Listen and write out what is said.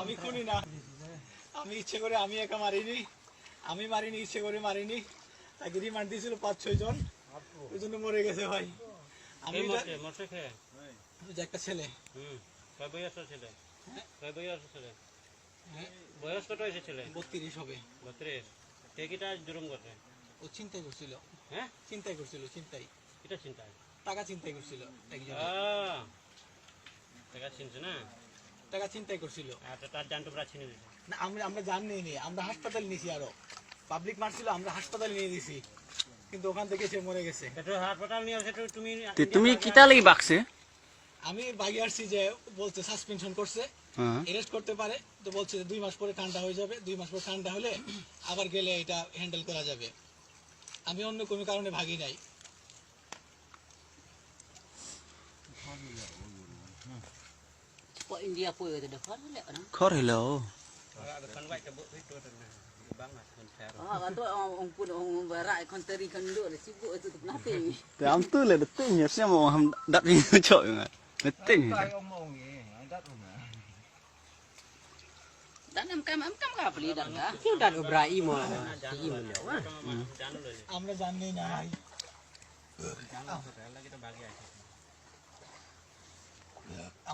আমি খুনি না। আমি ইচ্ছে করে আমি একা মারিনি। আমি মারিনি ইচ্ছে করে মারিনি। তাকে রিমান্ড দিয়েছিল পাঁচ ছয় জন। ওই জন্য মরে গেছে ভাই। আমি একটা ছেলে। ছেলে? হ্যাঁ, বয়স কত হয়েছে ছেলে? বত্রিশ হবে। বত্রিশ। কে জুরুম করছে? ও চিন্তাই করছিল। হ্যাঁ? চিন্তাই করছিল চিন্তাই এটা চিন্তা টাকা চিন্তাই করছিল একজন টাকা চিনছে না? টাকা চিন্তাই করছিল। আচ্ছা তার জান টুকরা ছিনে দিছে না আমরা আমরা জানি নি আমরা হাসপাতালে নিয়েছি আরও। পাবলিক মারছিল আমরা হাসপাতালে নিয়ে দিছি কিন্তু ওখান থেকে সে মরে গেছে। হাসপাতাল নিয়ে আসে তুমি তুমি কিতা লাগি বাকছে আমি বাগি আসছি যে বলছে সাসপেনশন করছে হ্যাঁ। এরেস্ট করতে পারে তো বলছে যে দুই মাস পরে ঠান্ডা হয়ে যাবে দুই মাস পরে ঠান্ডা হলে আবার গেলে এটা হ্যান্ডেল করা যাবে। আমি অন্য কোনো কারণে ভাগি নাই। Pak India apa kata dah kan lek kan? Kor hello. Kan tebuk itu tenang. Ah, kan tu orang pun orang barat kan teri kan duk dah sibuk tu tak nape. Tam tu lah, le deting ya siapa orang dak ni cocok juga. Deting. Tak omong ni, dak tu Dan hmm. am kam am kam kapli dah dah. Ki udan ubrai mo. Ki mo le. Am le jan ni nah. Jangan kita bagi aja.